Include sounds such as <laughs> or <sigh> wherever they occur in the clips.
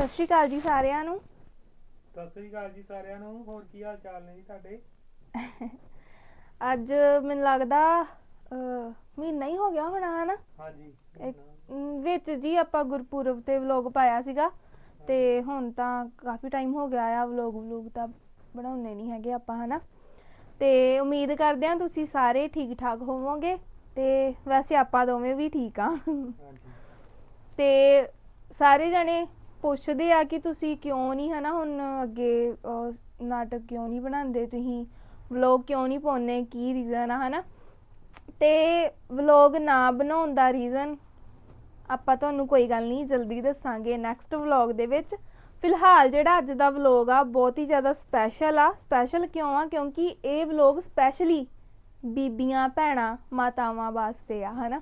ਸਤਿ ਸ਼੍ਰੀ ਅਕਾਲ ਜੀ ਸਾਰਿਆਂ ਨੂੰ। ਸਤਿ ਸ੍ਰੀ ਅਕਾਲ ਜੀ ਸਾਰਿਆਂ ਨੂੰ। ਹੋਰ ਕੀ ਹਾਲ ਚਾਲ ਨੇ ਜੀ ਤੁਹਾਡੇ? ਅੱਜ ਮੈਨੂੰ ਲੱਗਦਾ ਅਹ, ਮਹੀਨਾ ਹੀ ਹੋ ਗਿਆ ਹੋਣਾ ਹਨਾ? ਹਾਂਜੀ ਇੱਕ- ਅਮ, ਵਿੱਚ ਜੀ ਆਪਾਂ ਗੁਰਪੁਰਬ ਤੇ ਵਲੌਗ ਪਾਇਆ ਸੀਗਾ। ਤੇ ਹੁਣ ਤਾਂ ਕਾਫੀ ਟਾਈਮ ਹੋ ਗਿਆ ਆ ਵਲੌਗ ਵਲੌਗ ਤਾਂ ਬਣਾਉਂਦੇ ਨਹੀਂ ਹੈਗੇ ਆਪਾਂ ਹਨਾ? ਤੇ ਉਮੀਦ ਕਰਦੇ ਹਾਂ ਤੁਸੀਂ ਸਾਰੇ ਠੀਕ ਠਾਕ ਹੋਵੋਗੇ। ਤੇ ਵੈਸੇ ਆਪਾਂ ਦੋਵੇਂ ਵੀ ਠੀਕ ਆ ਹਾਂਜੀ। ਤੇ ਸਾਰੇ ਜਣੇ ਪੁੱਛਦੇ ਆ ਕਿ ਤੁਸੀਂ ਕਿਉਂ ਨਹੀਂ ਹਨਾ ਹੁਣ ਅੱਗੇ ਅਹ, ਨਾਟਕ ਕਿਉਂ ਨਹੀਂ ਬਣਾਉਂਦੇ ਤੁਸੀਂ? ਵਲੌਗ ਕਿਉਂ ਨਹੀਂ ਪਾਉਂਦੇ? ਕੀ ਰੀਜ਼ਨ ਆ ਹਨਾ? ਤੇ ਵਲੌਗ ਨਾ ਬਣਾਉਣ ਦਾ ਰੀਜ਼ਨ ਆਪਾਂ ਤੁਹਾਨੂੰ ਕੋਈ ਗੱਲ ਨਹੀਂ ਜਲਦੀ ਦੱਸਾਂਗੇ ਨੈਕਸਟ ਵਲੌਗ ਦੇ ਵਿੱਚ। ਫਿਲਹਾਲ ਜਿਹੜਾ ਅੱਜ ਦਾ ਵਲੌਗ ਆ ਬਹੁਤ ਹੀ ਜ਼ਿਆਦਾ ਸਪੈਸ਼ਲ ਆ। ਸਪੈਸ਼ਲ ਕਿਉਂ ਆ? ਕਿਉਂਕਿ ਇਹ ਵਲੌਗ ਸਪੈਸ਼ਲੀ ਬੀਬੀਆਂ ਭੈਣਾਂ ਮਾਤਾਵਾਂ ਵਾਸਤੇ ਆ ਹਨਾ?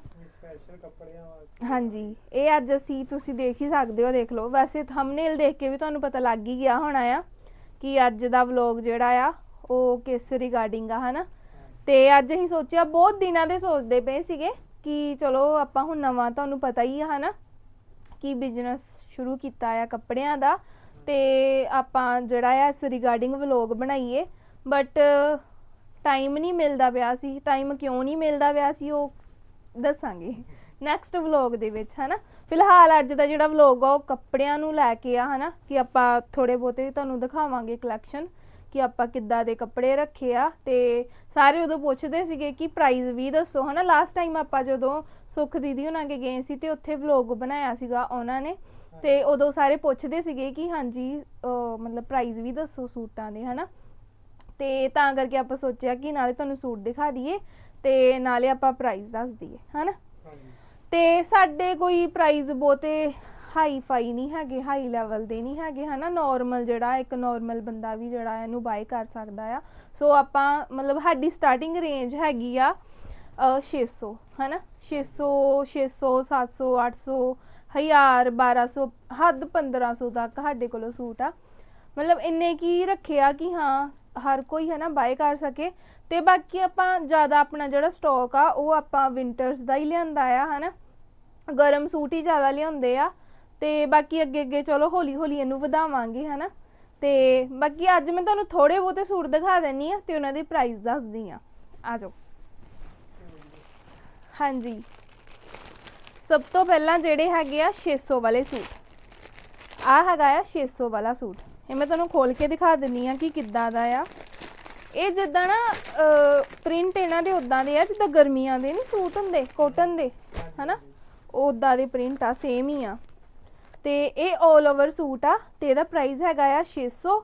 ਸਪੈਸ਼ਲ ਕੱਪੜਿਆਂ ਵਾਸਤੇ। ਹਾਂਜੀ ਇਹ ਅੱਜ ਅਸੀਂ ਤੁਸੀਂ ਦੇਖ ਹੀ ਸਕਦੇ ਹੋ ਦੇਖ ਲਓ। ਵੈਸੇ ਥੰਬਨੇਲ ਦੇਖ ਕੇ ਵੀ ਤੁਹਾਨੂੰ ਪਤਾ ਲੱਗ ਹੀ ਗਿਆ ਹੋਣਾ ਆ ਕਿ ਅੱਜ ਦਾ ਵਲੌਗ ਜਿਹੜਾ ਆ ਉਹ ਕਿਸ ਰਿਗਾਰਡਿੰਗ ਆ ਹਨਾ? ਤੇ ਅੱਜ ਅਸੀਂ ਸੋਚਿਆ ਬਹੁਤ ਦਿਨਾਂ ਦੇ ਸੋਚਦੇ ਪਏ ਸੀਗੇ ਕਿ ਚਲੋ ਆਪਾਂ ਹੁਣ ਨਵਾਂ ਤੁਹਾਨੂੰ ਪਤਾ ਹੀ ਆ ਹਨਾ? ਕਿ ਬਿਜ਼ਨਸ ਸ਼ੁਰੂ ਕੀਤਾ ਆ ਕੱਪੜਿਆਂ ਦਾ ਤੇ ਆਪਾਂ ਜਿਹੜਾ ਆ ਇਸ ਰਿਗਾਰਡਿੰਗ ਵਲੌਗ ਬਣਾਈਏ। ਬਟ ਟਾਈਮ ਨਹੀਂ ਮਿਲਦਾ ਪਿਆ ਸੀ ਟਾਈਮ ਕਿਉਂ ਨਹੀਂ ਮਿਲਦਾ ਪਿਆ ਸੀ ਉਹ ਦੱਸਾਂਗੇ। ਨੈਕਸਟ ਵਲੌਗ ਦੇ ਵਿੱਚ, ਹਨਾ? ਫਿਲਹਾਲ ਅੱਜ ਦਾ ਜਿਹੜਾ ਵਲੌਗ ਆ, ਉਹ ਕੱਪੜਿਆਂ ਨੂੰ ਲੈ ਕੇ ਆ, ਹਨਾ? ਕਿ ਆਪਾਂ ਥੋੜੇ ਬਹੁਤੇ ਤੁਹਾਨੂੰ ਦਿਖਾਵਾਂਗੇ ਕਲੈਕਸ਼ਨ ਕਿ ਆਪਾਂ ਕਿੱਦਾਂ ਦੇ ਕੱਪੜੇ ਰੱਖੇ ਆ। ਤੇ ਸਾਰੇ ਉਦੋਂ ਪੁੱਛਦੇ ਸੀਗੇ ਕਿ ਪ੍ਰਾਈਸ ਵੀ ਦੱਸੋ, ਹਨਾ? ਲਾਸਟ ਟਾਈਮ ਆਪਾਂ ਜਦੋਂ ਸੁਖ ਦੀਦੀ ਉਹਨਾਂ ਕੇ ਗਏ ਸੀ, ਤੇ ਉੱਥੇ ਵਲੌਗ ਬਣਾਇਆ ਸੀਗਾ ਉਹਨਾਂ ਨੇ। ਤੇ ਉਦੋਂ ਸਾਰੇ ਪੁੱਛਦੇ ਸੀਗੇ ਕਿ ਹਾਂਜੀ ਮਤਲਬ ਪ੍ਰਾਈਸ ਵੀ ਦੱਸੋ ਸੂਟਾਂ ਦੇ, ਹਨਾ? ਤੇ ਤਾਂ ਕਰਕੇ ਆਪਾਂ ਸੋਚਿਆ ਕਿ ਨਾਲੇ ਤੁਹਾਨੂੰ ਸੂਟ ਦਿਖਾ ਦਈਏ। ਤੇ ਨਾਲੇ ਆਪਾਂ ਪ੍ਰਾਈਸ ਦੱਸ ਦਈਏ ਹਨਾ? ਤੇ ਸਾਡੇ ਕੋਈ ਪ੍ਰਾਈਸ ਬਹੁਤੇ ਹਾਈ ਫਾਈ ਨਹੀਂ ਹੈਗੇ ਹਾਈ ਲੈਵਲ ਦੇ ਨਹੀਂ ਹੈਗੇ ਹਨਾ? ਨਾਰਮਲ ਜਿਹੜਾ ਇੱਕ ਨਾਰਮਲ ਬੰਦਾ ਵੀ ਜਿਹੜਾ ਇਹਨੂੰ ਬਾਈ ਕਰ ਸਕਦਾ ਆ। ਸੋ ਆਪਾਂ ਮਤਲਬ ਸਾਡੀ ਸਟਾਰਟਿੰਗ ਰੇਂਜ ਹੈਗੀ ਆ ਅਹ 600 ਹਨਾ? 600 600 700 800 1000 1200 ਹੱਦ 1500 ਤੱਕ ਸਾਡੇ ਕੋਲ ਸੂਟ ਆ। ਮਤਲਬ ਇੰਨੇ ਕੀ ਰੱਖਿਆ ਕਿ ਹਾਂ ਹਰ ਕੋਈ ਹੈ ਨਾ ਬਾਏ ਕਰ ਸਕੇ। ਤੇ ਬਾਕੀ ਆਪਾਂ ਜ਼ਿਆਦਾ ਆਪਣਾ ਜਿਹੜਾ ਸਟਾਕ ਆ, ਉਹ ਆਪਾਂ ਵਿੰਟਰਸ ਦਾ ਹੀ ਲਿਆਂਦਾ ਆ, ਹਨਾ? ਗਰਮ ਸੂਟ ਹੀ ਜ਼ਿਆਦਾ ਲਿਆਉਂਦੇ ਆ। ਤੇ ਬਾਕੀ ਅੱਗੇ ਅੱਗੇ ਚਲੋ ਹੌਲੀ ਹੌਲੀ ਇਹਨੂੰ ਵਧਾਵਾਂਗੇ, ਹਨਾ? ਤੇ ਬਾਕੀ ਅੱਜ ਮੈਂ ਤੁਹਾਨੂੰ ਥੋੜੇ ਬਹੁਤੇ ਸੂਟ ਦਿਖਾ ਦਿੰਨੀ ਆ ਤੇ ਉਹਨਾਂ ਦੇ ਪ੍ਰਾਈਸ ਦੱਸਦੀ ਆ। ਆ ਜਾਓ। ਹਾਂਜੀ। ਸਭ ਤੋਂ ਪਹਿਲਾਂ ਜਿਹੜੇ ਹੈਗੇ ਆ 600 ਵਾਲੇ ਸੂਟ। ਆ ਹੈਗਾ ਆ 600 ਵਾਲਾ ਸੂਟ। ਇਹ ਮੈਂ ਤੁਹਾਨੂੰ ਖੋਲ ਕੇ ਦਿਖਾ ਦਿੰਨੀ ਆ ਕਿ ਕਿੱਦਾਂ ਦਾ ਆ। ਇਹ ਜਿੱਦਾਂ ਨਾ ਪ੍ਰਿੰਟ ਇਹਨਾਂ ਦੇ ਉਦਾਂ ਦੇ ਆ, ਜਿੱਦਾਂ ਗਰਮੀਆਂ ਦੇ ਨਹੀਂ ਸੂਟ ਹੁੰਦੇ ਕੋਟਨ ਦੇ, ਹਨਾ? ਉਹ ਉਦਾਂ ਦੇ ਪ੍ਰਿੰਟ ਆ ਸੇਮ ਹੀ ਆ। ਤੇ ਇਹ 올 ਓਵਰ ਸੂਟ ਆ, ਤੇ ਇਹਦਾ ਪ੍ਰਾਈਸ ਹੈਗਾ ਆ 600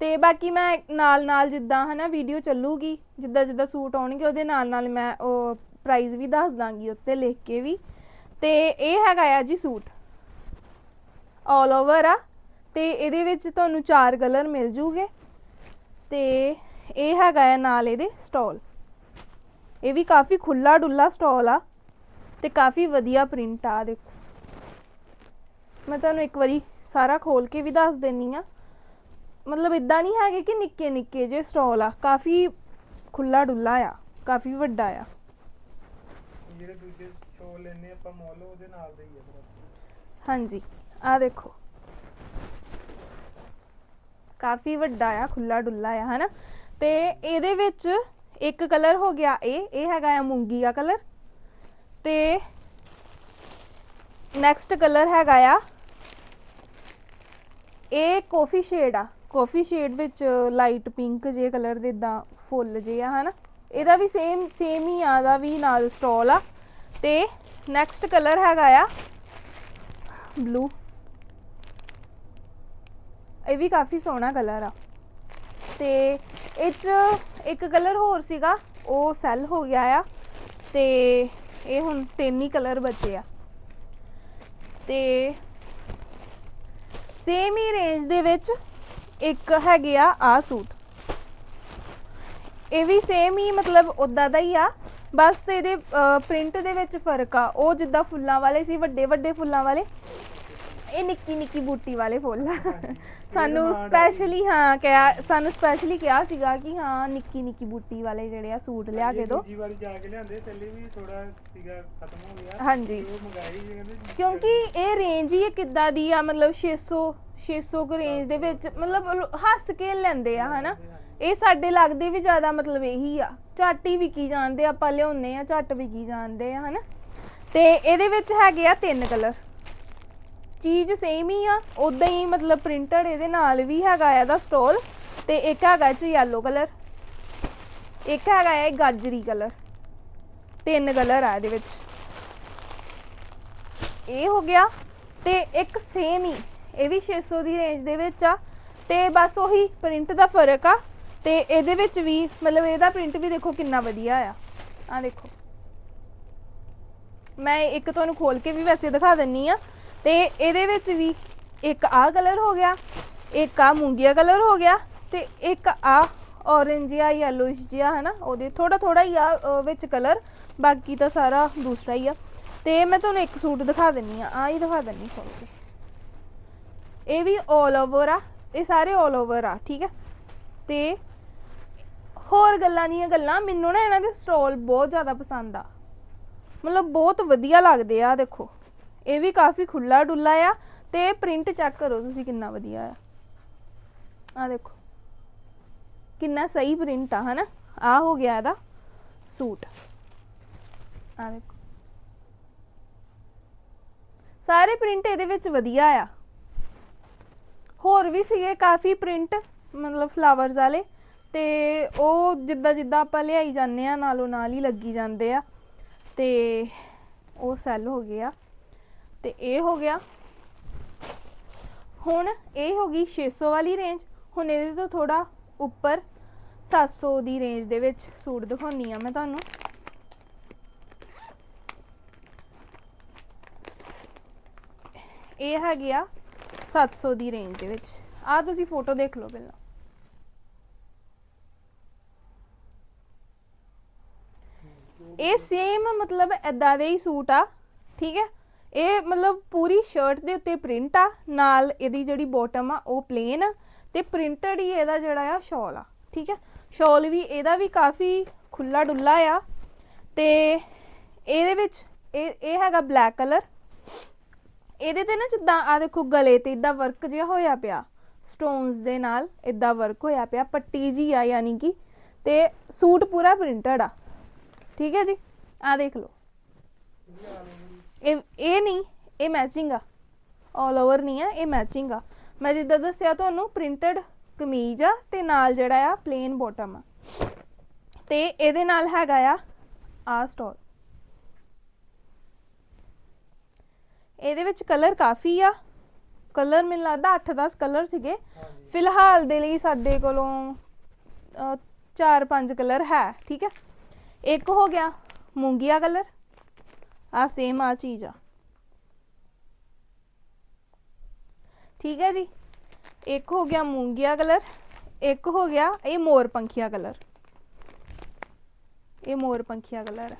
ਤੇ ਬਾਕੀ ਮੈਂ ਨਾਲ ਨਾਲ ਜਿੱਦਾਂ, ਹਨਾ ਵੀਡੀਓ ਚੱਲੂਗੀ, ਜਿੱਦਾਂ ਜਿੱਦਾਂ ਸੂਟ ਆਉਣਗੇ, ਉਹਦੇ ਨਾਲ ਨਾਲ ਮੈਂ ਉਹ ਪ੍ਰਾਈਸ ਵੀ ਦੱਸ ਦਾਂਗੀ ਉੱਤੇ ਲਿਖ ਕੇ ਵੀ। ਤੇ ਇਹ ਹੈਗਾ ਆ ਜੀ ਸੂਟ। 올 ਓਵਰ ਆ, ਤੇ ਇਹਦੇ ਵਿੱਚ ਤੁਹਾਨੂੰ ਚਾਰ ਕਲਰ ਮਿਲ ਜੂਗੇ। ਤੇ ਇਹ ਹੈਗਾ ਆ ਨਾਲ ਇਹਦੇ ਸਟਾਲ ਇਹ ਵੀ ਕਾਫੀ ਖੁੱਲਾ ਡੁੱਲਾ ਸਟਾਲ ਆ ਤੇ ਕਾਫੀ ਵਧੀਆ ਪ੍ਰਿੰਟ ਆ ਦੇਖੋ। ਮੈਂ ਤੁਹਾਨੂੰ ਇੱਕ ਵਾਰੀ ਸਾਰਾ ਖੋਲ ਕੇ ਵੀ ਦੱਸ ਦਿੰਨੀ ਆ। ਮਤਲਬ ਇਦਾਂ ਨਹੀਂ ਹੈਗੇ ਕਿ ਨਿੱਕੇ ਨਿੱਕੇ ਜੇ ਸਟਾਲ ਆ। ਕਾਫੀ ਖੁੱਲਾ ਡੁੱਲਾ ਆ ਕਾਫੀ ਵੱਡਾ ਆ। ਜਿਹੜੇ ਦੂਜੇ ਸ਼ੋ ਲੈਨੇ ਆਪਾਂ ਮੁੱਲ ਉਹਦੇ ਨਾਲ ਦੇ ਹੀ ਆ। ਹਾਂਜੀ ਆ ਦੇਖੋ। ਕਾਫੀ ਵੱਡਾ ਆ ਖੁੱਲਾ ਡੁੱਲਾ ਆ ਹਨਾ? ਤੇ ਇਹਦੇ ਵਿੱਚ ਇੱਕ ਕਲਰ ਹੋ ਗਿਆ ਇਹ ਇਹ ਹੈਗਾ ਆ ਮੂੰਗੀ ਦਾ ਕਲਰ। ਤੇ ਨੈਕਸਟ ਕਲਰ ਹੈਗਾ ਆ ਇਹ ਕਾਫੀ ਸ਼ੇਡ ਆ। ਕਾਫੀ ਸ਼ੇਡ ਵਿੱਚ ਲਾਈਟ ਪਿੰਕ ਜੇ ਕਲਰ ਦੇ ਇਦਾਂ ਫੁੱਲ ਜੇ ਆ, ਹਨਾ? ਇਹਦਾ ਵੀ ਸੇਮ ਸੇਮ ਹੀ ਆ ਦਾ ਵੀ ਨਾਲ ਸਟਾਲ ਆ। ਤੇ ਨੈਕਸਟ ਕਲਰ ਹੈਗਾ ਆ ਬਲੂ ਇਹ ਵੀ ਕਾਫੀ ਸੋਹਣਾ ਕਲਰ ਆ। ਤੇ ਇਹ ਚ ਇੱਕ ਕਲਰ ਹੋਰ ਸੀਗਾ, ਉਹ ਸੈੱਲ ਹੋ ਗਿਆ ਆ, ਤੇ ਇਹ ਹੁਣ ਤਿੰਨ ਹੀ ਕਲਰ ਬਚੇ ਆ। ਤੇ ਸੇਮ ਹੀ ਰੇਂਜ ਦੇ ਵਿੱਚ ਇੱਕ ਹੈਗੇ ਆ ਆ ਸੂਟ। ਇਹ ਵੀ ਸੇਮ ਹੀ ਮਤਲਬ ਉਦਾਂ ਦਾ ਹੀ ਆ, ਬਸ ਇਹਦੇ ਪ੍ਰਿੰਟ ਦੇ ਵਿੱਚ ਫ਼ਰਕ ਆ। ਉਹ ਜਿੱਦਾਂ ਫੁੱਲਾਂ ਵਾਲੇ ਸੀ ਵੱਡੇ ਵੱਡੇ ਫੁੱਲਾਂ ਵਾਲੇ ਇਹ ਨਿੱਕੀ ਨਿੱਕੀ ਬੂਟੀ ਵਾਲੇ ਫੁੱਲ। <laughs> ਸਾਨੂੰ ਸਪੈਸ਼ਲੀ ਹਾਂ ਕਿਹਾ ਸਾਨੂੰ ਸਪੈਸ਼ਲੀ ਕਿਹਾ ਸੀਗਾ ਕਿ ਹਾਂ ਨਿੱਕੀ ਨਿੱਕੀ ਬੂਟੀ ਵਾਲੇ ਜਿਹੜੇ ਆ ਸੂਟ ਲਿਆ ਕੇ ਇਹ ਦੋ। ਦੂਜੀ ਵਾਰੀ ਜਾ ਕੇ ਲਿਆਂਦੇ ਪਹਿਲੇ ਵੀ ਥੋੜਾ ਸੀਗਾ ਖਤਮ ਹੋ ਗਿਆ। ਹਾਂਜੀ। ਉਹ ਮੰਗਾਈ ਸੀ ਕਹਿੰਦੇ ਕਿਉਂਕਿ ਇਹ ਰੇਂਜ ਹੀ ਇਹ ਕਿੱਦਾਂ ਦੀ ਆ ਮਤਲਬ 600 600 ਕੁ ਰੇਂਜ ਦੇ ਵਿੱਚ ਮਤਲਬ ਲੋ- ਹੱਸ ਕੇ ਲੈਂਦੇ ਆ ਹਨਾ? ਇਹ ਸਾਡੇ ਲੱਗਦੇ ਵੀ ਜ਼ਿਆਦਾ ਮਤਲਬ ਇਹੀ ਆ। ਝੱਟ ਹੀ ਵਿਕੀ ਜਾਂਦੇ ਆ, ਆਪਾਂ ਲਿਆਉਨੇ ਆ ਝੱਟ ਵਿਕੀ ਜਾਂਦੇ ਆ ਹਨਾ? ਤੇ ਇਹਦੇ ਵਿੱਚ ਹੈਗੇ ਆ ਤਿੰਨ ਕਲਰ ਚੀਜ਼ ਸੇਮ ਹੀ ਆ ਉਦਾਂ ਹੀ ਮਤਲਬ ਪ੍ਰਿੰਟਡ ਇਹਦੇ ਨਾਲ ਵੀ ਹੈਗਾ ਆ ਇਹਦਾ ਸਟੋਲ ਤੇ ਇੱਕ ਹੈਗਾ ਚ ਯੈਲੋ ਕਲਰ ਇੱਕ ਹੈਗਾ ਹੈ ਗਾਜਰੀ ਕਲਰ ਤਿੰਨ ਕਲਰ ਆ ਇਹਦੇ ਵਿੱਚ। ਇਹ ਹੋ ਗਿਆ ਤੇ ਇੱਕ ਸੇਮ ਹੀ, ਇਹ ਵੀ 600 ਦੀ ਰੇਂਜ ਦੇ ਵਿੱਚ ਆ ਤੇ ਬਸ ਉਹੀ ਪ੍ਰਿੰਟ ਦਾ ਫ਼ਰਕ ਆ ਤੇ ਇਹਦੇ ਵਿੱਚ ਵੀ ਮਤਲਬ ਇਹਦਾ ਪ੍ਰਿੰਟ ਵੀ ਦੇਖੋ ਕਿੰਨਾ ਵਧੀਆ ਆ। ਆ ਦੇਖੋ। ਮੈਂ ਇੱਕ ਤੁਹਾਨੂੰ ਖੋਲ ਕੇ ਵੀ ਵੈਸੇ ਦਿਖਾ ਦਿੰਨੀ ਆ ਤੇ ਇਹਦੇ ਵਿੱਚ ਵੀ ਇੱਕ ਆ ਕਲਰ ਹੋ ਗਿਆ ਇੱਕ ਆ ਮੂੰਗੀਆ ਕਲਰ ਹੋ ਗਿਆ ਤੇ ਇੱਕ ਆ orange ਜਾਂ yellowish ਜਿਹਾ ਹੈ ਨਾ ਉਹਦੇ ਥੋੜਾ ਥੋੜਾ ਹੀ ਆ ਅਹ, ਵਿੱਚ ਕਲਰ ਬਾਕੀ ਤਾਂ ਸਾਰਾ ਦੂਸਰਾ ਹੀ ਆ। ਤੇ ਮੈਂ ਤੁਹਾਨੂੰ ਇੱਕ ਸੂਟ ਦਿਖਾ ਦਿੰਨੀ ਆ ਆ ਹੀ ਦਿਖਾ ਦਿੰਨੀ ਖੋਲ ਕੇ ਇਹ ਵੀ 올 ਓਵਰ ਆ ਇਹ ਸਾਰੇ 올 ਓਵਰ ਆ ਠੀਕ ਹੈ ਤੇ ਹੋਰ ਗੱਲਾਂ ਦੀਆਂ ਗੱਲਾਂ ਮੈਨੂੰ ਨਾ ਇਹਨਾਂ ਦੇ ਸਟਾਲ ਬਹੁਤ ਜ਼ਿਆਦਾ ਪਸੰਦ ਆ। ਮਤਲਬ ਬਹੁਤ ਵਧੀਆ ਲੱਗਦੇ ਆ ਦੇਖੋ। ਇਹ ਵੀ ਕਾਫੀ ਖੁੱਲਾ ਡੁੱਲਾ ਆ ਤੇ ਪ੍ਰਿੰਟ ਚੈੱਕ ਕਰੋ ਤੁਸੀਂ ਕਿੰਨਾ ਵਧੀਆ ਆ। ਆ ਦੇਖੋ। ਕਿੰਨਾ ਸਹੀ ਪ੍ਰਿੰਟ ਆ, ਹਨਾ? ਆ ਹੋ ਗਿਆ ਇਹਦਾ ਸੂਟ। ਆ ਦੇਖੋ। ਸਾਰੇ ਪ੍ਰਿੰਟ ਇਹਦੇ ਵਿੱਚ ਵਧੀਆ ਆ। ਹੋਰ ਵੀ ਸੀਗੇ ਕਾਫੀ ਪ੍ਰਿੰਟ ਮਤਲਬ ਫਲਾਵਰਸ ਵਾਲੇ। ਤੇ ਉਹ ਜਿੱਦਾਂ ਜਿੱਦਾਂ ਆਪਾਂ ਲਿਆਈ ਜਾਂਦੇ ਆ, ਨਾਲੋਂ ਨਾਲ ਹੀ ਲੱਗੀ ਜਾਂਦੇ ਆ। ਤੇ ਉਹ ਸੈੱਲ ਹੋ ਗਿਆ ਤੇ ਇਹ ਹੋ ਗਿਆ। ਹੁਣ ਇਹ ਹੋ ਗਈ 600 ਵਾਲੀ ਰੇਂਜ ਹੁਣ ਇਹਦੇ ਤੋਂ ਥੋੜਾ ਉੱਪਰ 700 ਦੀ ਰੇਂਜ ਦੇ ਵਿੱਚ ਸੂਟ ਦਿਖਾਉਣੀ ਆ ਮੈਂ ਤੁਹਾਨੂੰ। ਇਹ ਹੈਗੀ ਆ 700 ਦੀ ਰੇਂਜ ਦੇ ਵਿੱਚ। ਆ ਤੁਸੀਂ ਫੋਟੋ ਦੇਖ ਲਓ ਪਹਿਲਾਂ। ਇਹ ਸੇਮ ਮਤਲਬ ਐਦਾਂ ਦੇ ਹੀ ਸੂਟ ਆ, ਠੀਕ ਹੈ? ਇਹ ਮਤਲਬ ਪੂਰੀ ਸ਼ਰਟ ਦੇ ਉੱਤੇ ਪ੍ਰਿੰਟ ਆ, ਨਾਲ ਇਹਦੀ ਜਿਹੜੀ ਬਾਟਮ ਆ, ਉਹ ਪਲੇਨ ਆ ਤੇ ਪ੍ਰਿੰਟਡ ਹੀ ਇਹਦਾ ਜਿਹੜਾ ਆ ਸ਼ਾਲ ਆ, ਠੀਕ ਹੈ? ਸ਼ਾਲ ਵੀ ਇਹਦਾ ਵੀ ਕਾਫੀ ਖੁੱਲਾ ਡੁੱਲਾ ਆ ਤੇ ਇਹਦੇ ਵਿੱਚ ਇਹ ਇਹ ਹੈਗਾ ਬਲੈਕ ਕਲਰ ਇਹਦੇ ਤੇ ਨਾ ਜਿੱਦਾਂ ਆ ਦੇਖੋ ਗਲੇ ਤੇ ਇਦਾਂ ਵਰਕ ਜਿਹਾ ਹੋਇਆ ਪਿਆ ਸਟੋਨਸ ਦੇ ਨਾਲ ਇਦਾਂ ਵਰਕ ਹੋਇਆ ਪਿਆ, ਪੱਟੀ ਜੀ ਆ ਯਾਨੀ ਕਿ ਤੇ ਸੂਟ ਪੂਰਾ ਪ੍ਰਿੰਟਡ ਆ, ਠੀਕ ਹੈ ਜੀ? ਆ ਦੇਖ ਲਓ। ਇਹ ਇਹ ਨਹੀਂ ਇਹ ਮੈਚਿੰਗ ਆ। 올 ਓਵਰ ਨਹੀਂ ਆ ਇਹ ਮੈਚਿੰਗ ਆ। ਮੈਂ ਜਿੱਦਾਂ ਦੱਸਿਆ ਤੁਹਾਨੂੰ ਪ੍ਰਿੰਟਡ ਕਮੀਜ਼ ਆ ਤੇ ਨਾਲ ਜਿਹੜਾ ਆ ਪਲੇਨ ਬਾਟਮ ਆ। ਤੇ ਇਹਦੇ ਨਾਲ ਹੈਗਾ ਆ ਆ ਸਟੋਲ ਇਹਦੇ ਵਿੱਚ ਕਲਰ ਕਾਫੀ ਆ। ਕਲਰ ਮੈਨੂੰ ਲੱਗਦਾ 8-10 ਕਲਰ ਸੀਗੇ। ਫਿਲਹਾਲ ਦੇ ਲਈ ਸਾਡੇ ਕੋਲੋਂ 4-5 ਕਲਰ ਹੈ ਠੀਕ ਹੈ। ਇੱਕ ਹੋ ਗਿਆ ਮੂੰਗੀਆ ਕਲਰ ਆ ਸੇਮ ਆ ਚੀਜ਼ ਆ। ਠੀਕ ਹੈ ਜੀ? ਇੱਕ ਹੋ ਗਿਆ ਮੂੰਗੀਆ ਕਲਰ ਇੱਕ ਹੋ ਗਿਆ ਇਹ ਮੋਰ ਪੰਖੀਆ ਕਲਰ। ਇਹ ਮੋਰ ਪੰਖੀਆ ਕਲਰ ਹੈ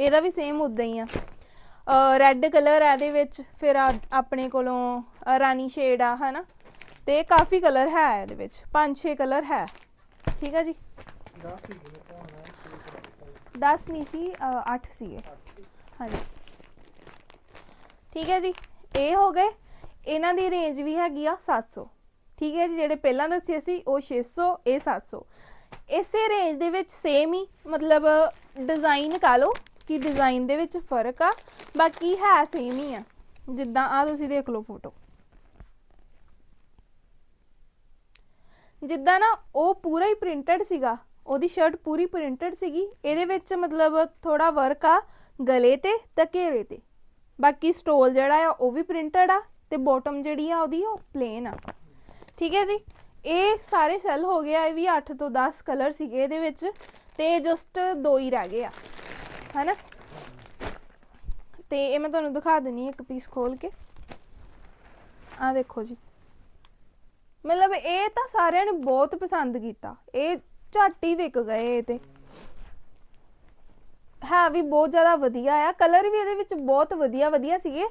ਇਹਦਾ ਵੀ ਸੇਮ ਉਦਾਂ ਹੀ ਆ। ਰੈੱਡ ਕਲਰ ਹੈ ਇਹਦੇ ਵਿੱਚ ਫਿਰ ਆ- ਆਪਣੇ ਕੋਲੋਂ ਰਾਣੀ ਸ਼ੇਡ ਆ ਹਨਾ? ਤੇ ਕਾਫੀ ਕਲਰ ਹੈ ਇਹਦੇ ਵਿੱਚ 5-6 ਕਲਰ ਹੈ। ਠੀਕ ਹੈ ਜੀ? 10 ਸੀ ਜਿਹੜੇ ਪਾਉਣਾ ਹੈ 10 ਨਹੀਂ ਸੀ 8 ਸੀਗੇ। ਹਾਂਜੀ। ਠੀਕ ਹੈ ਜੀ, ਇਹ ਹੋ ਗਏ। ਇਹਨਾਂ ਦੀ ਰੇਂਜ ਵੀ ਹੈਗੀ ਆ 700 ਠੀਕ ਹੈ ਜੀ, ਜਿਹੜੇ ਪਹਿਲਾਂ ਦੱਸੇ ਸੀ, ਉਹ 600 ਇਹ 700 ਇਸੇ ਰੇਂਜ ਦੇ ਵਿੱਚ ਸੇਮ ਹੀ, ਮਤਲਬ ਡਿਜ਼ਾਈਨ ਕਾ ਲਓ ਕਿ ਡਿਜ਼ਾਈਨ ਦੇ ਵਿੱਚ ਫ਼ਰਕ ਆ। ਬਾਕੀ ਹੈ ਸੇਮ ਹੀ ਆ। ਜਿੱਦਾਂ ਆ ਤੁਸੀਂ ਦੇਖ ਲਓ ਫੋਟੋ ਜਿੱਦਾਂ ਨਾ ਉਹ ਪੂਰਾ ਹੀ ਪ੍ਰਿੰਟਡ ਸੀਗਾ, ਉਹਦੀ ਸ਼ਰਟ ਪੂਰੀ ਪ੍ਰਿੰਟਡ ਸੀਗੀ। ਇਹਦੇ ਵਿੱਚ ਮਤਲਬ ਥੋੜਾ ਵਰਕ ਆ। ਗਲੇ ਤੇ ਤੇ ਘੇਰੇ ਤੇ। ਬਾਕੀ ਸਟੋਲ ਜਿਹੜਾ ਆ, ਉਹ ਵੀ ਪ੍ਰਿੰਟਡ ਆ ਤੇ ਬਾਟਮ ਜਿਹੜੀ ਆ, ਉਹਦੀ ਉਹ ਪਲੇਨ ਆ। ਠੀਕ ਹੈ ਜੀ? ਇਹ ਸਾਰੇ ਸੈੱਲ ਹੋ ਗਿਆ ਇਹ ਵੀ 8 ਤੋਂ 10 ਕਲਰ ਸੀਗੇ ਇਹਦੇ ਵਿੱਚ ਤੇ ਜਸਟ ਦੋ ਹੀ ਰਹਿ ਗਏ ਆ। ਹੈਨਾ? ਤੇ ਇਹ ਮੈਂ ਤੁਹਾਨੂੰ ਦਿਖਾ ਦਿੰਨੀ ਇੱਕ ਪੀਸ ਖੋਲ ਕੇ। ਆ ਦੇਖੋ ਜੀ। ਮਤਲਬ ਇਹ ਤਾਂ ਸਾਰਿਆਂ ਨੇ ਬਹੁਤ ਪਸੰਦ ਕੀਤਾ। ਇਹ ਝੱਟ ਹੀ ਵਿਕ ਗਏ ਇਹ ਤੇ। ਹੈ, ਵੀ ਬਹੁਤ ਜ਼ਿਆਦਾ ਵਧੀਆ ਆ। ਕਲਰ ਵੀ ਇਹਦੇ ਵਿੱਚ ਬਹੁਤ ਵਧੀਆ ਵਧੀਆ ਸੀਗੇ।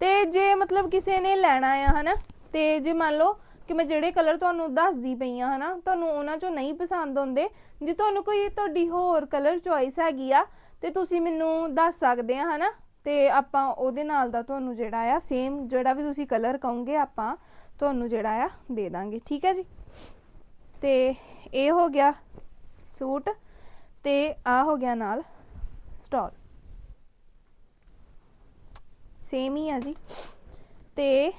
ਤੇ ਜੇ ਮਤਲਬ ਕਿਸੇ ਨੇ ਲੈਣਾ ਆ, ਹਨਾ, ਤੇ ਜੇ ਮੰਨ ਲਓ ਕਿ ਮੈਂ ਜਿਹੜੇ ਕਲਰ ਤੁਹਾਨੂੰ ਦੱਸਦੀ ਪਈ ਆ, ਹਨਾ, ਤੁਹਾਨੂੰ ਉਹਨਾਂ ਚੋਂ ਨਹੀਂ ਪਸੰਦ ਆਉਂਦੇ, ਜੇ ਤੁਹਾਨੂੰ ਕੋਈ ਤੁਹਾਡੀ ਹੋਰ ਕਲਰ ਚੁਆਇਸ ਹੈਗੀ ਆ, ਤੇ ਤੁਸੀਂ ਮੈਨੂੰ ਦੱਸ ਸਕਦੇ ਆ, ਹਨਾ, ਤੇ ਆਪਾਂ ਉਹਦੇ ਨਾਲ ਦਾ ਤੁਹਾਨੂੰ ਜਿਹੜਾ ਆ ਸੇਮ ਜਿਹੜਾ ਵੀ ਤੁਸੀਂ ਕਲਰ ਕਹੋਗੇ, ਆਪਾਂ ਤੁਹਾਨੂੰ ਜਿਹੜਾ ਆ, ਦੇ ਦਾਂਗੇ। ਠੀਕ ਹੈ ਜੀ? ਤੇ ਇਹ ਹੋ ਗਿਆ ਸੂਟ, ਤੇ ਆ ਹੋ ਗਿਆ ਨਾਲ ਸਟਾਲ। ਸੇਮ ਹੀ ਆ ਜੀ। ਤੇ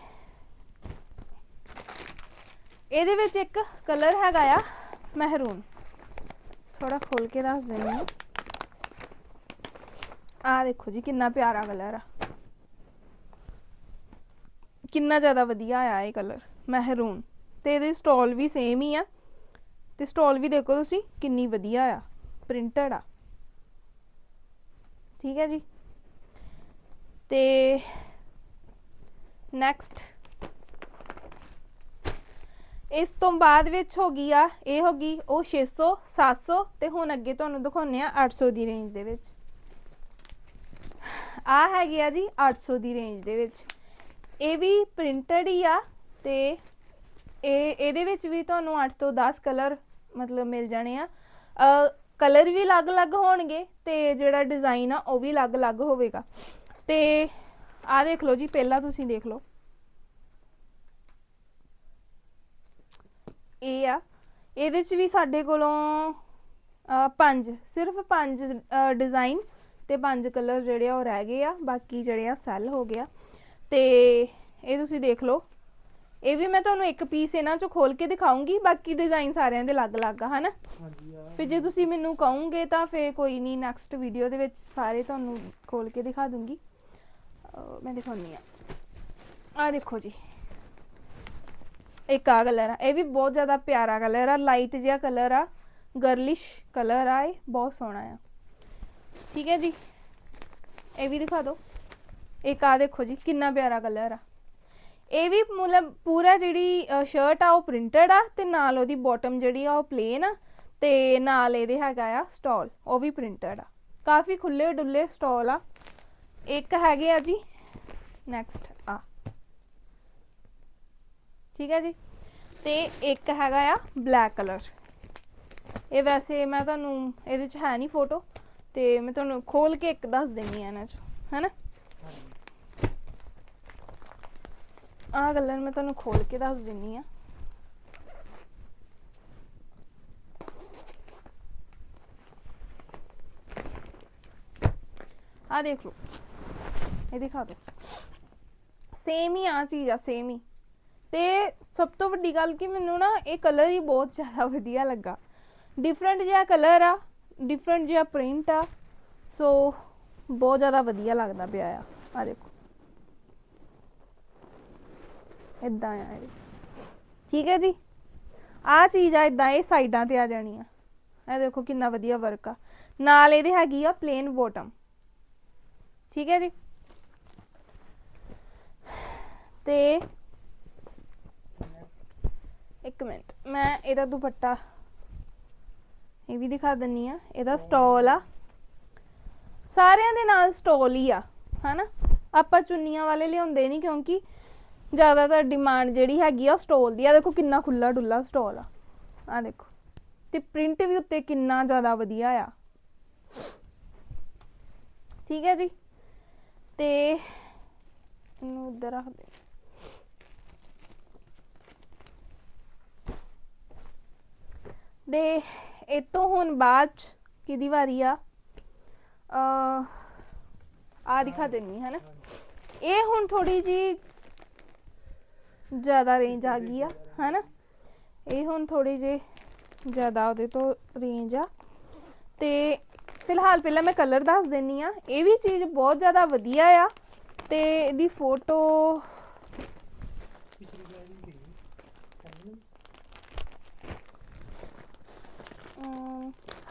ਇਹਦੇ ਵਿੱਚ ਇੱਕ ਕਲਰ ਹੈਗਾ ਆ ਮਹਿਰੂਨ। ਥੋੜਾ ਖੋਲ ਕੇ ਦੱਸ ਦਿੰਦੀ ਹਾਂ। ਆ ਦੇਖੋ ਜੀ, ਕਿੰਨਾ ਪਿਆਰਾ ਕਲਰ ਆ। ਕਿੰਨਾ ਜ਼ਿਆਦਾ ਵਧੀਆ ਆ ਇਹ ਕਲਰ, ਮਹਿਰੂਨ। ਤੇ ਇਹਦੇ ਸਟਾਲ ਵੀ ਸੇਮ ਹੀ ਆ। ਤੇ ਸਟਾਲ ਵੀ ਦੇਖੋ ਤੁਸੀਂ, ਕਿੰਨੀ ਵਧੀਆ ਆ, ਪ੍ਰਿੰਟਡ ਆ। ਠੀਕ ਹੈ ਜੀ। ਤੇ ਨੈਕਸਟ ਇਸ ਤੋਂ ਬਾਅਦ ਵਿੱਚ ਹੋ ਗਈ ਆ, ਇਹ ਹੋ ਗਈ ਉਹ 600 700 ਤੇ ਹੁਣ ਅੱਗੇ ਤੁਹਾਨੂੰ ਦਿਖਾਉਂਦੇ ਆ 800 ਦੀ ਰੇਂਜ ਦੇ ਵਿੱਚ। ਆ ਹੈਗੀ ਆ ਜੀ 800 ਦੀ ਰੇਂਜ ਦੇ ਵਿੱਚ। ਇਹ ਵੀ ਪ੍ਰਿੰਟਡ ਹੀ ਆ ਤੇ ਇਹ, ਇਹਦੇ ਵਿੱਚ ਵੀ ਤੁਹਾਨੂੰ 8 ਤੋਂ 10 ਕਲਰ ਮਤਲਬ ਮਿਲ ਜਾਣੇ ਆ। ਕਲਰ ਵੀ ਅਲੱਗ-ਅਲੱਗ ਹੋਣਗੇ ਤੇ ਜਿਹੜਾ ਡਿਜ਼ਾਈਨ ਆ, ਉਹ ਵੀ ਅਲੱਗ-ਅਲੱਗ ਹੋਵੇਗਾ। ਤੇ ਆਹ ਦੇਖ ਲਓ ਜੀ, ਪਹਿਲਾਂ ਤੁਸੀਂ ਦੇਖ ਲਓ। ਇਹ ਆ। ਇਹਦੇ ਚ ਵੀ ਸਾਡੇ ਕੋਲੋਂ ਪੰਜ, ਸਿਰਫ ਪੰਜ ਡਿਜ਼ਾਈਨ ਤੇ ਪੰਜ ਕਲਰ ਜਿਹੜੇ ਆ, ਉਹ ਰਹਿ ਗਏ ਆ। ਬਾਕੀ ਜਿਹੜੇ ਆ ਸੈੱਲ ਹੋ ਗਿਆ ਤੇ ਇਹ ਤੁਸੀਂ ਦੇਖ ਲਓ। ਇਹ ਵੀ ਮੈਂ ਤੁਹਾਨੂੰ ਇੱਕ ਪੀਸ ਇਹਨਾਂ ਚੋਂ ਖੋਲ ਕੇ ਦਿਖਾਉਂਗੀ ਬਾਕੀ ਡਿਜ਼ਾਈਨ ਸਾਰਿਆਂ ਦੇ ਅਲੱਗ-ਅਲੱਗ ਆ ਹਨਾ? ਹਾਂਜੀ ਆ ਫਿਰ ਜੇ ਤੁਸੀਂ ਮੈਨੂੰ ਕਹੋਗੇ ਤਾਂ ਫੇਰ ਕੋਈ ਨਹੀਂ ਨੈਕਸਟ ਵੀਡੀਓ ਦੇ ਵਿੱਚ ਸਾਰੇ ਤੁਹਾਨੂੰ ਖੋਲ ਕੇ ਦਿਖਾ ਦੂੰਗੀ। ਮੈਂ ਦਿਖਾਉਣੀ ਆ ਆ ਦੇਖੋ ਜੀ। ਇੱਕ ਆ ਕਲਰ ਆ। ਇਹ ਵੀ ਬਹੁਤ ਜ਼ਿਆਦਾ ਪਿਆਰਾ ਕਲਰ ਆ ਲਾਈਟ ਜਿਹਾ ਕਲਰ ਆ ਗਰਲਿਸ਼ ਕਲਰ ਆ ਇਹ ਬਹੁਤ ਸੋਹਣਾ ਆ। ਠੀਕ ਹੈ ਜੀ? ਇਹ ਵੀ ਦਿਖਾ ਦਿਓ। ਇੱਕ ਆ ਦੇਖੋ ਜੀ ਕਿੰਨਾ ਪਿਆਰਾ ਕਲਰ ਆ। ਇਹ ਵੀ ਮਤਲਬ ਪੂਰਾ ਜਿਹੜੀ ਸ਼ਰਟ ਆ ਉਹ ਪ੍ਰਿੰਟਡ ਆ ਤੇ ਨਾਲ ਉਹਦੀ ਬਾਟਮ ਜਿਹੜੀ ਆ ਉਹ ਪਲੇਨ ਆ ਤੇ ਨਾਲ ਇਹਦੇ ਹੈਗਾ ਆ ਸਟਾਲ ਉਹ ਵੀ ਪ੍ਰਿੰਟਡ ਆ। ਕਾਫੀ ਖੁੱਲੇ ਡੁੱਲੇ ਸਟਾਲ ਆ। ਇੱਕ ਹੈਗੇ ਆ ਜੀ ਨੈਕਸਟ ਆ। ਠੀਕ ਹੈ ਜੀ? ਤੇ ਇੱਕ ਹੈਗਾ ਆ ਬਲੈਕ ਕਲਰ ਇਹ ਵੈਸੇ ਮੈਂ ਤੁਹਾਨੂੰ, ਇਹਦੇ ਚ ਹੈ ਨਹੀਂ ਫੋਟੋ ਤੇ ਮੈਂ ਤੁਹਾਨੂੰ ਖੋਲ ਕੇ ਇੱਕ ਦੱਸ ਦਿੰਨੀ ਆ ਇਹਨਾਂ ਚ ਹੈਨਾ ਆਹ ਕਲਰ ਮੈਂ ਤੁਹਾਨੂੰ ਖੋਲ ਕੇ ਦੱਸ ਦਿੰਨੀ ਆ। ਆ ਦੇਖ ਲਓ। ਇਹ ਦਿਖਾ ਦਿਓ। ਸੇਮ ਹੀ ਆ ਚੀਜ਼ ਆ, ਸੇਮ ਹੀ। ਤੇ ਸਭ ਤੋਂ ਵੱਡੀ ਗੱਲ ਕਿ ਮੈਨੂੰ ਨਾ ਇਹ ਕਲਰ ਹੀ ਬਹੁਤ ਜ਼ਿਆਦਾ ਵਧੀਆ ਲੱਗਾ। ਡਿਫਰੈਂਟ ਜਿਹਾ ਕਲਰ ਆ ਡਿਫਰੈਂਟ ਜਿਹਾ ਪ੍ਰਿੰਟ ਆ ਸੋ ਬਹੁਤ ਜ਼ਿਆਦਾ ਵਧੀਆ ਲੱਗਦਾ ਪਿਆ ਆ। ਆ ਦੇਖੋ। ਇਦਾਂ ਆ ਇਹ। ਠੀਕ ਹੈ ਜੀ? ਆ ਚੀਜ਼ ਆ ਇਦਾਂ ਇਹ ਸਾਈਡਾਂ ਤੇ ਆ ਜਾਣੀ ਆ। ਇਹ ਦੇਖੋ ਕਿੰਨਾ ਵਧੀਆ ਵਰਕ ਆ। ਨਾਲ ਇਹਦੇ ਹੈਗੀ ਆ ਪਲੇਨ ਬੋਟਮ ਠੀਕ ਹੈ ਜੀ? ਤੇ ਇੱਕ ਮਿੰਟ, ਮੈਂ ਇਹਦਾ ਦੁਪੱਟਾ ਇਹ ਵੀ ਦਿਖਾ ਦਿੰਨੀ ਆ। ਇਹਦਾ ਸਟਾਲ ਆ। ਸਾਰਿਆਂ ਦੇ ਨਾਲ ਸਟਾਲ ਹੀ ਆ, ਹਨਾ? ਆਪਾਂ ਚੁੰਨੀਆਂ ਵਾਲੇ ਲਿਆਉਂਦੇ ਨਹੀਂ ਕਿਉਂਕਿ ਜ਼ਿਆਦਾਤਰ ਡਿਮਾਂਡ ਜਿਹੜੀ ਹੈਗੀ ਆ ਸਟਾਲ ਦੀ ਆ। ਦੇਖੋ ਕਿੰਨਾ ਖੁੱਲਾ ਡੁੱਲਾ ਸਟਾਲ ਆ। ਆ ਦੇਖੋ। ਤੇ ਪ੍ਰਿੰਟ ਵੀ ਉੱਤੇ ਕਿੰਨਾ ਜ਼ਿਆਦਾ ਵਧੀਆ ਆ। ਠੀਕ ਹੈ ਜੀ। ਤੇ ਇਹਨੂੰ ਉੱਧਰ ਰੱਖ ਦੇ। ਦੇ, ਇਹ ਤੋਂ ਹੁਣ ਬਾਅਦ 'ਚ ਕਿਹਦੀ ਵਾਰੀ ਆ? ਆ ਦਿਖਾ ਦੇਣੀ ਹੈ ਨਾ ਇਹ ਹੁਣ ਥੋੜੀ ਜੀ ਜ਼ਿਆਦਾ ਰੇਂਜ ਆ ਗਈ ਆ ਹਨਾ? ਇਹ ਹੁਣ ਥੋੜੀ ਜੀ ਜ਼ਿਆਦਾ ਉਹਦੇ ਤੋਂ ਰੇਂਜ ਆ। ਤੇ ਫਿਲਹਾਲ ਪਹਿਲਾਂ ਮੈਂ ਕਲਰ ਦੱਸ ਦਿੰਨੀ ਆ ਇਹ ਵੀ ਚੀਜ਼ ਬਹੁਤ ਜ਼ਿਆਦਾ ਵਧੀਆ ਆ। ਤੇ ਇਹਦੀ ਫੋਟੋ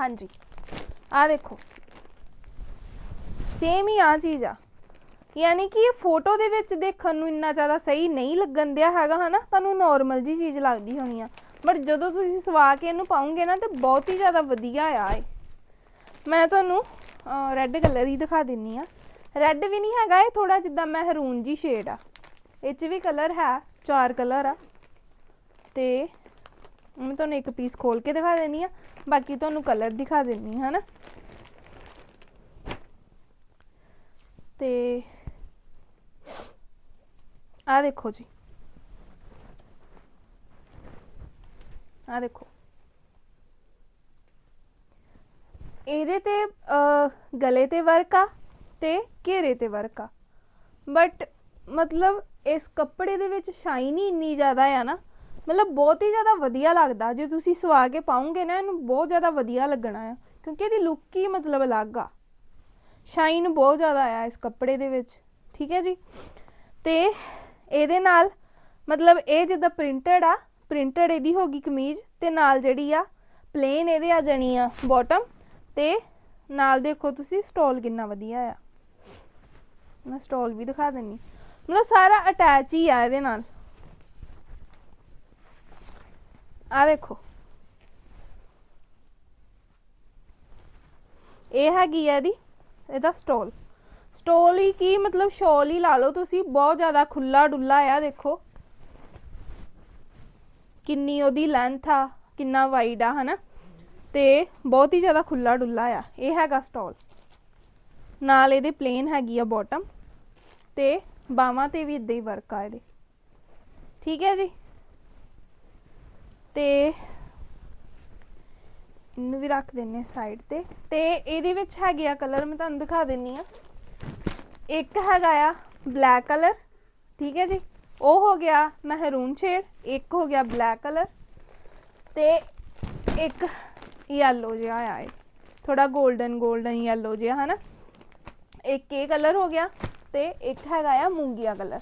ਹਾਂਜੀ। ਆ ਦੇਖੋ। ਸੇਮ ਹੀ ਆ ਚੀਜ਼ ਆ। ਯਾਨੀ ਕਿ ਇਹ ਫੋਟੋ ਦੇ ਵਿੱਚ ਦੇਖਣ ਨੂੰ ਇੰਨਾ ਜ਼ਿਆਦਾ ਸਹੀ ਨਹੀਂ ਲੱਗਣ ਦਿਆ ਹੈਗਾ, ਹਨਾ? ਤੁਹਾਨੂੰ ਨਾਰਮਲ ਜੀ ਚੀਜ਼ ਲੱਗਦੀ ਹੋਣੀ ਆ। ਬਟ ਜਦੋਂ ਤੁਸੀਂ ਸਵਾ ਕੇ ਇਹਨੂੰ ਪਾਉਂਗੇ ਨਾ, ਤੇ ਬਹੁਤ ਹੀ ਜ਼ਿਆਦਾ ਵਧੀਆ ਆ ਇਹ। ਮੈਂ ਤੁਹਾਨੂੰ ਰੈੱਡ ਕਲਰ ਹੀ ਦਿਖਾ ਦਿੰਨੀ ਆ। ਰੈੱਡ ਵੀ ਨਹੀਂ ਹੈਗਾ, ਇਹ ਥੋੜਾ ਜਿੱਦਾਂ ਮਹਿਰੂਨ ਜੀ ਸ਼ੇਡ ਆ। ਇਹ 'ਚ ਵੀ ਕਲਰ ਹੈ, ਚਾਰ ਕਲਰ ਆ। ਤੇ ਮੈਂ ਤੁਹਾਨੂੰ ਇੱਕ ਪੀਸ ਖੋਲ ਕੇ ਦਿਖਾ ਦੇਣੀ ਆ, ਬਾਕੀ ਤੁਹਾਨੂੰ ਕਲਰ ਦਿਖਾ ਦੇਣੀ ਹੈ ਨਾ ਤੇ ਆ ਦੇਖੋ ਜੀ। ਆ ਦੇਖੋ। ਇਹਦੇ ਤੇ ਗਲੇ ਤੇ ਵਰਕ ਆ ਤੇ ਘੇਰੇ ਤੇ ਵਰਕ ਆ। ਬਟ ਮਤਲਬ ਇਸ ਕੱਪੜੇ ਦੇ ਵਿੱਚ ਸ਼ਾਈਨ ਹੀ ਇੰਨੀ ਜ਼ਿਆਦਾ ਆ ਨਾ, ਮਤਲਬ ਬਹੁਤ ਹੀ ਜ਼ਿਆਦਾ ਵਧੀਆ ਲੱਗਦਾ। ਜੇ ਤੁਸੀਂ ਸਵਾ ਕੇ ਪਾਉਂਗੇ ਨਾ, ਇਹਨੂੰ ਬਹੁਤ ਜ਼ਿਆਦਾ ਵਧੀਆ ਲੱਗਣਾ ਆ, ਕਿਉਂਕਿ ਇਹਦੀ ਲੁੱਕ ਹੀ ਮਤਲਬ ਅਲੱਗ ਆ। ਸ਼ਾਈਨ ਬਹੁਤ ਜ਼ਿਆਦਾ ਆ ਇਸ ਕੱਪੜੇ ਦੇ ਵਿੱਚ, ਠੀਕ ਹੈ ਜੀ? ਤੇ ਇਹਦੇ ਨਾਲ ਮਤਲਬ ਇਹ ਜਿੱਦਾਂ ਪ੍ਰਿੰਟਡ ਆ ਪ੍ਰਿੰਟਡ ਇਹਦੀ ਹੋਗੀ ਕਮੀਜ਼ ਤੇ ਨਾਲ ਜਿਹੜੀ ਆ ਪਲੇਨ ਇਹਦੇ ਆ ਜਾਣੀ ਆ ਬਾਟਮ ਤੇ ਨਾਲ ਦੇਖੋ ਤੁਸੀਂ ਸਟੋਲ ਕਿੰਨਾ ਵਧੀਆ ਆ। ਮੈਂ ਸਟੋਲ ਵੀ ਦਿਖਾ ਦਿੰਨੀ। ਮਤਲਬ ਸਾਰਾ ਅਟੈਚ ਹੀ ਆ ਇਹਦੇ ਨਾਲ। ਆ ਦੇਖੋ। ਇਹ ਹੈਗੀ ਆ ਇਹਦੀ, ਇਹਦਾ ਸਟੋਲ ਸਟੋਲ ਹੀ ਕੀ? ਮਤਲਬ ਸ਼ੋਲ ਹੀ ਲਾ ਲਓ ਤੁਸੀਂ। ਬਹੁਤ ਜ਼ਿਆਦਾ ਖੁੱਲਾ ਡੁੱਲਾ ਆ, ਦੇਖੋ। ਕਿੰਨੀ ਉਹਦੀ ਲੈਂਥ ਆ, ਕਿੰਨਾ ਵਾਈਡ ਆ, ਹਨਾ? ਤੇ ਬਹੁਤ ਹੀ ਜ਼ਿਆਦਾ ਖੁੱਲਾ ਡੁੱਲਾ ਆ। ਇਹ ਹੈਗਾ ਸਟੋਲ ਨਾਲ ਇਹਦੇ ਪਲੇਨ ਹੈਗੀ ਆ ਬਾਟਮ ਤੇ ਬਾਹਾਂ ਤੇ ਵੀ ਇਦਾਂ ਹੀ ਵਰਕ ਆ ਇਹਦੇ। ਠੀਕ ਹੈ ਜੀ? ਤੇ ਇਹਨੂੰ ਵੀ ਰੱਖ ਦਿੰਨੇ ਸਾਈਡ ਤੇ। ਤੇ ਇਹਦੇ ਵਿੱਚ ਹੈਗੇ ਆ ਕਲਰ ਮੈਂ ਤੁਹਾਨੂੰ ਦਿਖਾ ਦਿੰਨੀ ਆ ਇੱਕ ਹੈਗਾ ਆ ਬਲੈਕ ਕਲਰ ਠੀਕ ਹੈ ਜੀ ਉਹ ਹੋ ਗਿਆ ਮਹਿਰੂਨ ਸ਼ੇਡ ਇੱਕ ਹੋ ਗਿਆ ਬਲੈਕ ਕਲਰ ਤੇ ਇੱਕ ਯੈਲੋ ਜਿਹਾ ਆ ਇਹ ਥੋੜਾ 골ਡਨ 골ਡਨ ਯੈਲੋ ਜਿਹਾ ਹਨਾ ਇੱਕ ਇਹ ਕਲਰ ਹੋ ਗਿਆ ਤੇ ਇੱਕ ਹੈਗਾ ਆ ਮੂੰਗੀਆ ਕਲਰ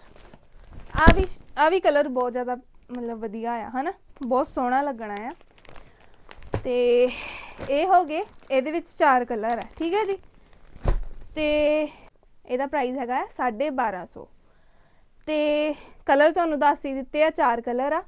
ਆ ਵੀ ਆ ਵੀ ਕਲਰ ਬਹੁਤ ਜ਼ਿਆਦਾ ਮਤਲਬ ਵਧੀਆ ਆ ਹਨਾ ਬਹੁਤ ਸੋਹਣਾ ਲੱਗਣਾ ਆ ਤੇ ਇਹ ਹੋ ਗਏ ਇਹਦੇ ਵਿੱਚ ਚਾਰ ਕਲਰ ਹੈ ਠੀਕ ਹੈ ਜੀ ਤੇ ਇਹਦਾ ਪ੍ਰਾਈਸ ਹੈਗਾ ਹੈ 1250 ਤੇ ਕਲਰ ਤੁਹਾਨੂੰ ਦੱਸ ਹੀ ਦਿੱਤੇ ਆ, ਚਾਰ ਕਲਰ ਆ।